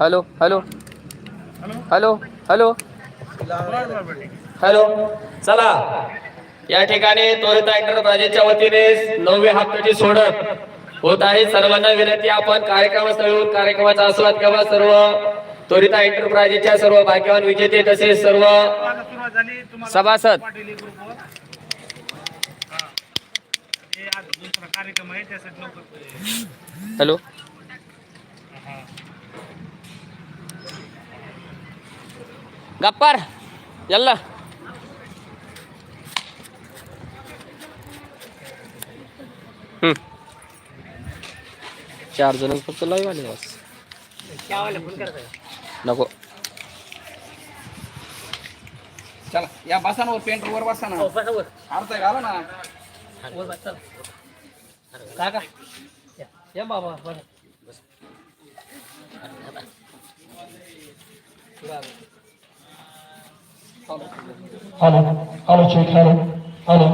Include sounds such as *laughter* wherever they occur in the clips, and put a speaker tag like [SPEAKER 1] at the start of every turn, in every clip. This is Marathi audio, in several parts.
[SPEAKER 1] Hello hello. Hello hello. Hello. चला. या ठिकाणी त्वरित एंटरप्राइजेसच्या वतीने नववे हप्त्याची सोडत होत आहे. सर्वांना विनंती आपण कार्यक्रमास्थळी येऊन कार्यक्रमाचा आस्वाद घ्यावा. सर्व त्वरिता एंटरप्राइजेसच्या सर्व भाग्यवान विजेते तसेच सर्व सभासद.
[SPEAKER 2] पाटील ग्रुपवर हा. हे आज दुसरा कार्यक्रम आहे त्यासाठी लवकर
[SPEAKER 1] हॅलो गप्पार यल्ला. हम्म. चार जण फक्त लाईव्ह आले बस नको.
[SPEAKER 3] चला या बसा ना वर पेंटर वर बसा ना अर्थ घाला ना.
[SPEAKER 4] Hello hello check hello hello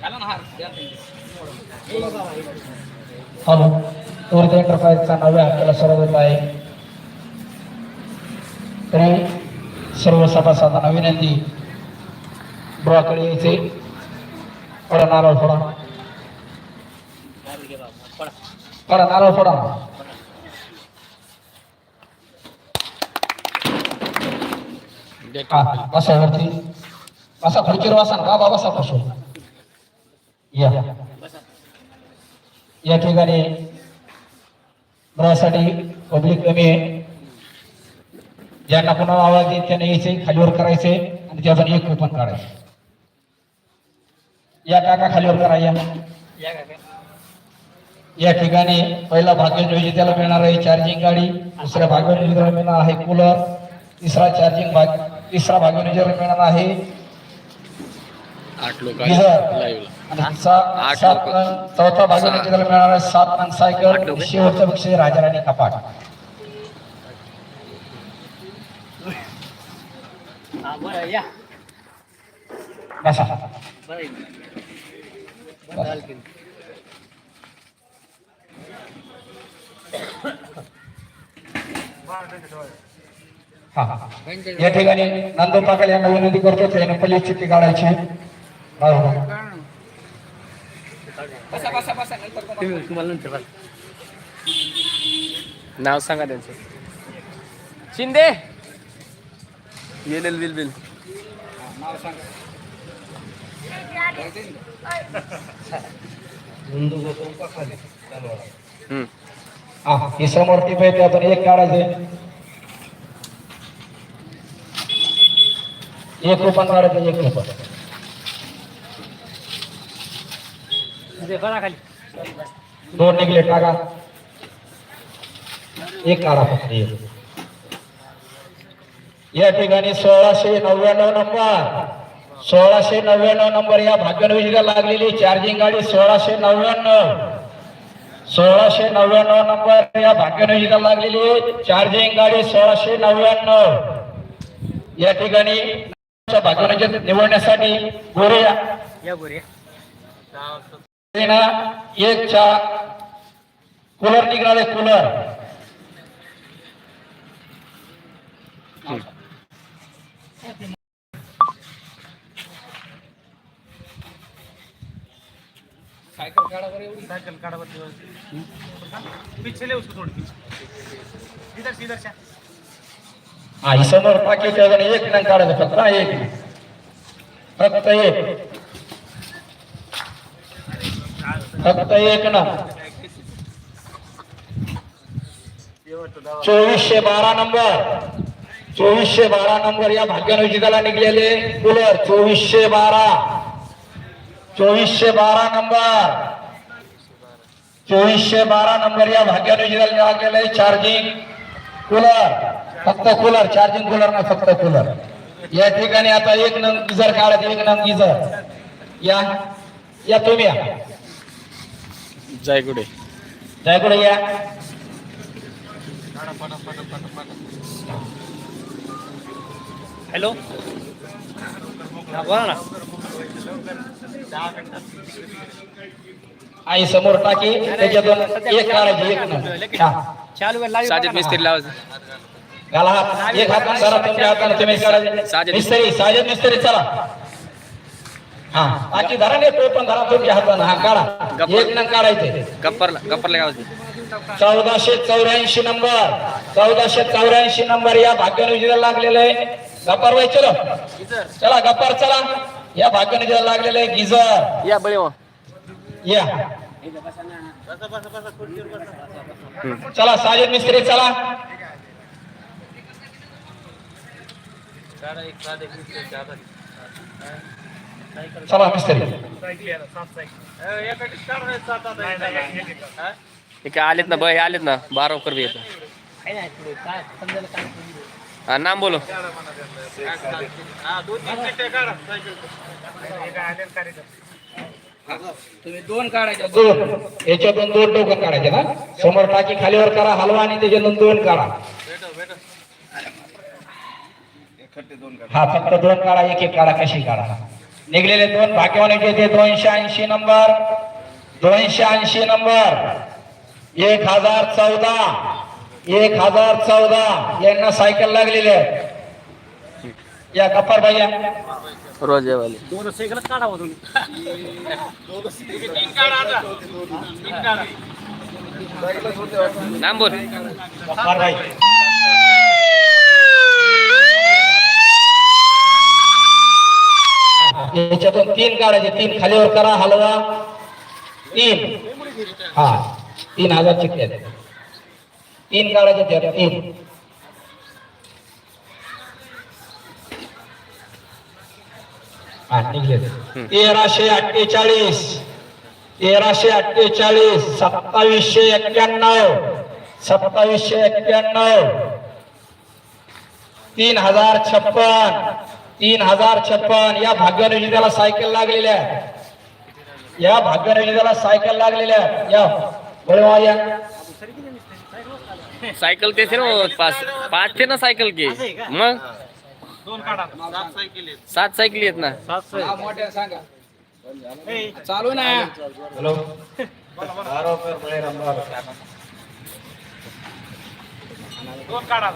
[SPEAKER 3] घाला ना हार द्या ते.
[SPEAKER 4] हॅलो त्वरित एंटरप्राइजचा नव्या हप्त्याला सर्व येत आहे तरी सर्व सभासदांना विनंती ड्रॉकडे यायचे थोडा नारळ थोडा नारळ हा बसा वरती बसा खुर्चीवर बसा ना बाबा बसा बसू या या ठिकाणी ड्रॉसाठी पब्लिक कमी आहे ज्यांना कोणाला आवाज येत त्यांना यायचे खालीवर करायचे आणि त्यातून एक कुपन काढायचे या काका खालीवर करायला या ठिकाणी पहिला भाग्य विजेत्याला मिळणार आहे चार्जिंग गाडी. दुसऱ्या भाग्य विजेत्याला मिळणार आहे कूलर तिसरा चार्जिंग भाग तिसरा भाग्य विजेत्याला मिळणार आहे
[SPEAKER 1] आठ लोक
[SPEAKER 4] चौथा भाग
[SPEAKER 1] सहा.
[SPEAKER 4] विजेत्याला मिळणार आहे सात
[SPEAKER 1] आठ
[SPEAKER 4] सायकल. शेवटचं बक्षीस राजाराणी कपाट. बसा हा हा. या ठिकाणी नंदू पाकल यांना विनंती करतो त्याने पहिली चिठ्ठी काढायची. बरोबर.
[SPEAKER 3] बसा बसा बसा नंतर बसा.
[SPEAKER 1] नाव सांगा त्यांचं. शिंदे. येलेल बिल बिल
[SPEAKER 3] नाव सांगा
[SPEAKER 1] हम्म.
[SPEAKER 4] हा ही समोर आहे त्यातून एक काढायचे. एक रुपये काढायचं एक रुपये दोन निघले टाका. एक काढा फक्त एक. या ठिकाणी सोळाशे नव्याण्णव नंबर. सोळाशे नव्याण्णव नंबर या भाग्यनविजीला लागलेली चार्जिंग गाडी सोळाशे नव्याण्णव. सोळाशे नव्याण्णव नंबर या भाग्यनविजीला लागलेली चार्जिंग गाडी सोळाशे नव्याण्णव. या ठिकाणी भाग्यनविजी निवडण्यासाठी गोरे ना एक चा कूलर निघाले कूलर.
[SPEAKER 3] सायकल काढा बरं एवढी?
[SPEAKER 2] साइकिल पीछे ले उसको थोड़ी पीछे इधर से इधर से.
[SPEAKER 4] हा ही समोर पाकिट एक नंग काढायचं फक्त हा, एक. फक्त एक. फक्त एक ना. चोवीसशे बारा नंबर. चोवीसशे बारा नंबर या भाग्यनविजिताला निघलेले कूलर चोवीसशे बारा. चोवीसशे बारा नंबर. चोवीसशे बारा नंबर या भाग्यनविजिताला लागलेले चार्जिंग कूलर फक्त कूलर चार्जिंग कूलर नाही फक्त कूलर या ठिकाणी आता एक नंग गिझर काढत एक नंग गिझर या या तुम्ही या.
[SPEAKER 1] जय गुडे
[SPEAKER 4] त्याकडे या.
[SPEAKER 2] हॅलो? बोला ना.
[SPEAKER 4] आई समोर टाकी त्याच्यातून एक काढायची एक
[SPEAKER 1] साजिद मिस्त्री लावायचं
[SPEAKER 4] घाला हात. एक हाताने धरा तुमच्या हाताने तुम्ही काढायचे
[SPEAKER 1] साजेद.
[SPEAKER 4] मिस्त्री साजेद मिस्त्री चला. हा. टाकी धरा नाही तो पण धरा तुमच्या हाताने. हा काढा. एक नंबर काढायचे
[SPEAKER 1] गप्परला गप्परला गावाचं
[SPEAKER 4] चौदाशे चौऱ्याऐंशी नंबर. चौदाशे चौऱ्याऐंशी नंबर या भाग्यनिधीला लागलेलं आहे. गप्पार बाई चलो. चला गप्पार चला. या भाग्यनिधीला लागलेलं गिझर
[SPEAKER 1] या बळे
[SPEAKER 4] या. चला साजिद मिस्त्री चला. चला मिस्त्री.
[SPEAKER 1] हे आलेत ना बळ हे आलेत ना. बारावकर बी येतो. हा नाम बोलो.
[SPEAKER 2] हे
[SPEAKER 3] तुम्ही दोन काढायचे.
[SPEAKER 4] दोन याच्यातून दोन टोकन काढायचे ना. समोर टाकी खालीवर करा हलवा आणि त्याच्यातून दोन काढा. हा फक्त दोन काढा एक एक काढा कशी काढा? निघलेले दोन भाग्यवानीचे ते दोनशे ऐंशी नंबर दोनशे ऐंशी नंबर एक हजार चौदा. एक हजार चौदा यांना सायकल लागलेली आहे. या गप्पर भैया
[SPEAKER 1] रोज जेवाले नाम बोल.
[SPEAKER 4] गप्पर भाई. याच्यातून तीन काढायचे. तीन खालीवर करा हलवा. तीन. हा तीन हजार आहेत. तीन काढायचे त्या तीन. तेराशे अठ्ठेचाळीस. तेराशे अठ्ठेचाळीस. सत्तावीसशे एक्क्याण्णव. सत्तावीसशे एक्क्याण्णव. तीन हजार छप्पन. तीन हजार छप्पन. या भाग्यनिधी सायकल लागलेल्या आहे. या भाग्यनिधी सायकल लागलेल्या या बरोबर या
[SPEAKER 1] सायकल ते थे ना वो, पाच पाच थे ना सायकल के. मग?
[SPEAKER 2] दोन काढा. सात सायकली
[SPEAKER 1] सात सायकली आहेत ना?
[SPEAKER 3] मोठ्या सांगा. चालू ना.
[SPEAKER 4] हॅलो.
[SPEAKER 2] दोन काढा.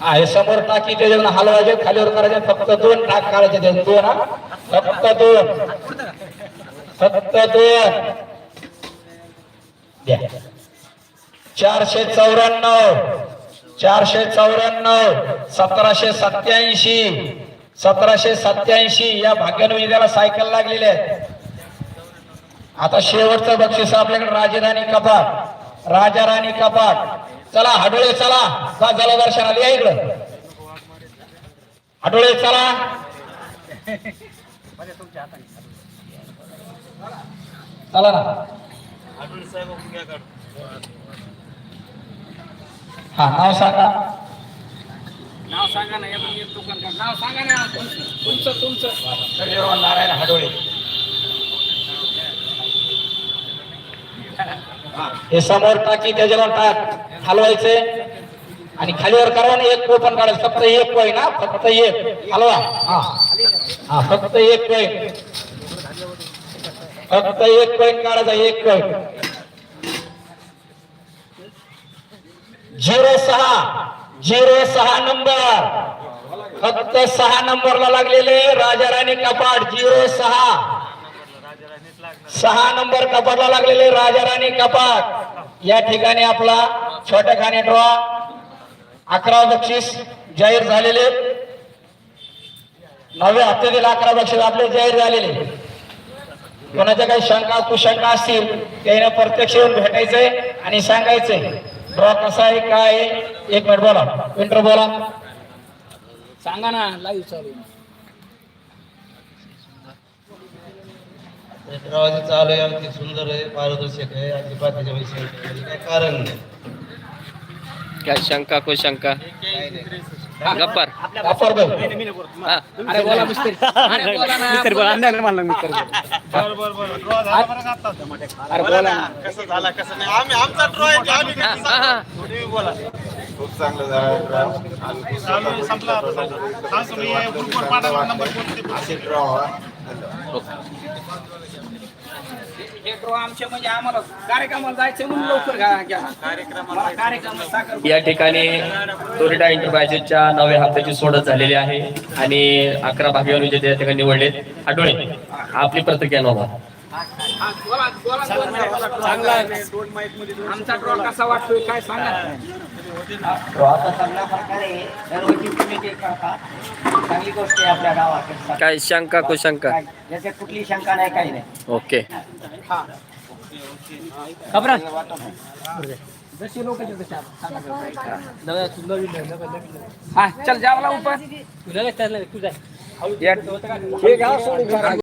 [SPEAKER 4] हा हे समोर टाकी त्याच्यातून हलवायचे खालीवर करायचे फक्त दोन टाक काढायचे त्याच्यात दोन हा? फक्त दोन. फक्त दोन. द्या. चारशे चौऱ्याण्णव चारशे चौऱ्याण्णव सतराशे सत्याऐंशी सतराशे सत्याऐंशी या भाग्यानुजी सायकल लागलेल्या आहेत आता शेवटचं बक्षीस आपल्याकडे राजधानी कपाट राजा राणी कपाट. चला हडोळे चला. का झालं दर्शनाला या इकडं. हडोळे चला. चला ना. हा नाव सांगा.
[SPEAKER 3] नाव सांगा ना. नाव सांगा ना तुमचं तुमचं
[SPEAKER 4] सर्जेराव नारायण हडोळे. हे समोर टाकी त्याच्यावर टाक हलवायचे. आणि खालीवर करा ना एक कोपन काढायचं फक्त एक पॉईंट ना फक्त एक. हलवा. हा. हा फक्त एक पॉईंट फक्त एक पॉईंट काढायचा एक पॉईंट झिरो सहा झिरो सहा नंबर. फक्त सहा नंबरला लागलेले राजा राणी कपाट झिरो सहा. सहा नंबर कपाटला लागलेले राजा राणी कपाट. या ठिकाणी आपला छोट्या खाणे ड्रॉ अकरा बक्षीस जाहीर झालेले. नवव्या हप्त्यातील अकरा बक्षीस आपले जाहीर झालेले. कोणाच्या काही शंका कुशंका असतील त्याने प्रत्यक्ष येऊन भेटायचंय आणि सांगायचंय. ड्रॉ कसा आहे काय एक मिनिट बोला. विंटर बोला.
[SPEAKER 3] सांगा ना लाईव्ह चालू.
[SPEAKER 5] नेत्रावाजी चालू आहे अगदी सुंदर आहे पारदर्शक आहे अजिबात त्याच्या विषयी काही कारण नाही.
[SPEAKER 1] काय शंका को शंका? गप्पर.
[SPEAKER 4] वापर भाऊ
[SPEAKER 3] अरे बोला मिस्त्री *laughs* अरे बोला ना बोला.
[SPEAKER 2] बरं बरं बरं. ड्रॉ झाला बरं का आता
[SPEAKER 3] अरे बोला
[SPEAKER 2] कसं झाला कसं नाही? आम्ही आमचा ड्रॉ आहे आम्ही
[SPEAKER 1] हा, हा, हा.
[SPEAKER 2] सांगतो? तुम्ही बोला.
[SPEAKER 5] खूप चांगलं झालं आणि
[SPEAKER 2] चालू आहे, संपला आता. सांग तुम्ही ग्रुपवर पाठवला नंबर कोणते?
[SPEAKER 5] असे ड्रॉ
[SPEAKER 4] आमचे म्हणजे आम्हाला कार्यक्रमाला जायचं म्हणून लवकर घ्या घ्या. मला कार्यक्रम साखर
[SPEAKER 1] या ठिकाणी तोरिटा एंटरप्राइजेसच्या नव्या हप्त्याची सोडत झालेली आहे आणि अकरा भाग्यवान विजेते या ठिकाणी निवडलेत. आठवणे आपली प्रतिक्रिया नोंदवा.
[SPEAKER 4] हा, बोला, बोला. आमचा ड्रॉ कसा वाटतोय काय सांगा.
[SPEAKER 6] आता चांगल्या प्रकारे दरवर्षी तुम्ही ते करता चांगली गोष्ट आहे आपल्या गावात
[SPEAKER 1] काय शंका कुशंका?
[SPEAKER 6] याच्यात कुठली शंका नाही काही नाही.
[SPEAKER 1] ओके.
[SPEAKER 4] जशी लोक हा. चल जावला ऊपर